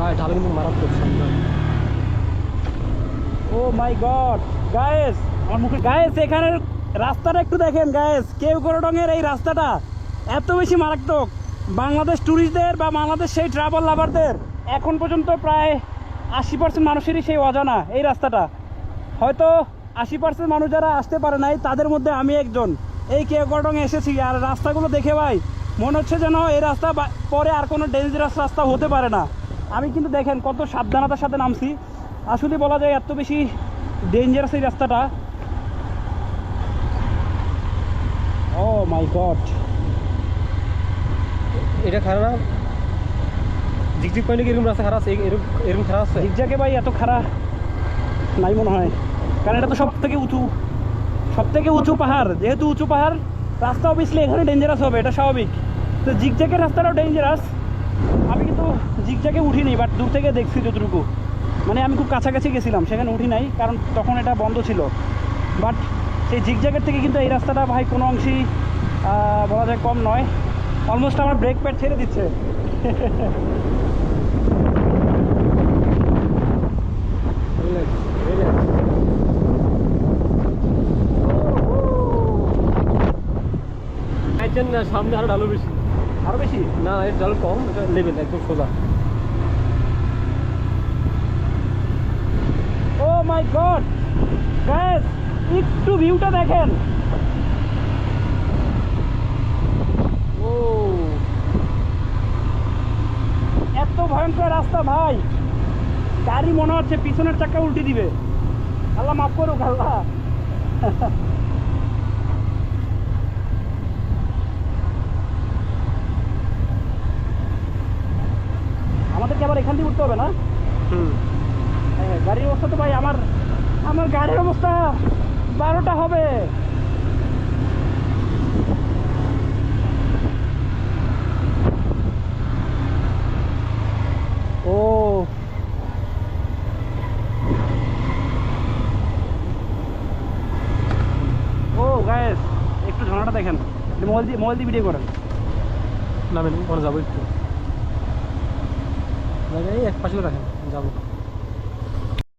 ভাই ঢাল কিন্তু মারাত্মক সামনে oh my god, guys guys এখানের রাস্তাটা একটু দেখেন, গায়েস, কেউ করডঙের এই রাস্তাটা এত বেশি মারাত্মক। বাংলাদেশ ট্যুরিস্টদের বা বাংলাদেশ সেই ট্রাভেল লাভারদের এখন পর্যন্ত প্রায় আশি পার্সেন্ট মানুষেরই সেই অজানা এই রাস্তাটা। হয়তো আশি পার্সেন্ট মানুষ যারা আসতে পারে নাই, তাদের মধ্যে আমি একজন। এই কেউ করডঙে এসেছি, আর রাস্তাগুলো দেখে ভাই, মনে হচ্ছে যেন এই রাস্তা পরে আর কোনো ডেঞ্জারাস রাস্তা হতে পারে না। আমি কিন্তু দেখেন কত সাবধানতার সাথে নামছি। আসলে বলা যায় এত বেশি ডেঞ্জারাস এই রাস্তাটা। ও মাই গড এটা খারাপ ঝিকঝিক পাইলে কি এরকম রাস্তা খারাপ আছে? এরকম এরকম খারাপ আছে? জিগজাকে ভাই এত খারাপ নাই মনে হয়। কারণ এটা তো সব থেকে উঁচু সব থেকে উঁচু পাহাড়। যেহেতু উঁচু পাহাড় রাস্তা অবভিয়াসলি এখানে ডেঞ্জারাস হবে এটা স্বাভাবিক। তো জিগজাকের রাস্তাটাও ডেঞ্জারাস আমি কিন্তু জিগজাকে উঠিনি বাট দূর থেকে দেখছি যতটুকু। মানে আমি খুব কাছাকাছি গেছিলাম, সেখানে উঠি নাই, কারণ তখন এটা বন্ধ ছিল। বাট সেই জিগজাগের থেকে কিন্তু এই রাস্তাটা ভাই কোনো অংশেই বলা যায় কম নয়। অলমোস্ট আমার ব্রেক প্যাড ছেড়ে দিচ্ছে। সামনে আরও ঢালু বেশি। আরও বেশি? না, এর ঢাল কম, এটা লেভেল একদম সোজা। ও মাই গড! গ্যাস একটু ভিউটা দেখেন। ও। এত ভয়ঙ্কর রাস্তা ভাই। গাড়ি মনে হচ্ছে পিছনের চাকা উল্টে দিবে। আল্লাহ মাফ করুক, আল্লাহ। আমাদেরকে আবার এখান দিয়ে উঠতে হবে না? হুম। হ্যাঁ, গাড়ির অবস্থা তো ভাই আমার আমার গাড়ির অবস্থা বারোটা হবে। ও। ও গায়েস একটু ঝর্ণাটা দেখেন। মোবাইল দিয়ে মোবাইল দিয়ে ভিডিও করেন। নামেন ওখানে যাব একটু। জায়গায় এক পাশেও রাখেন যাব।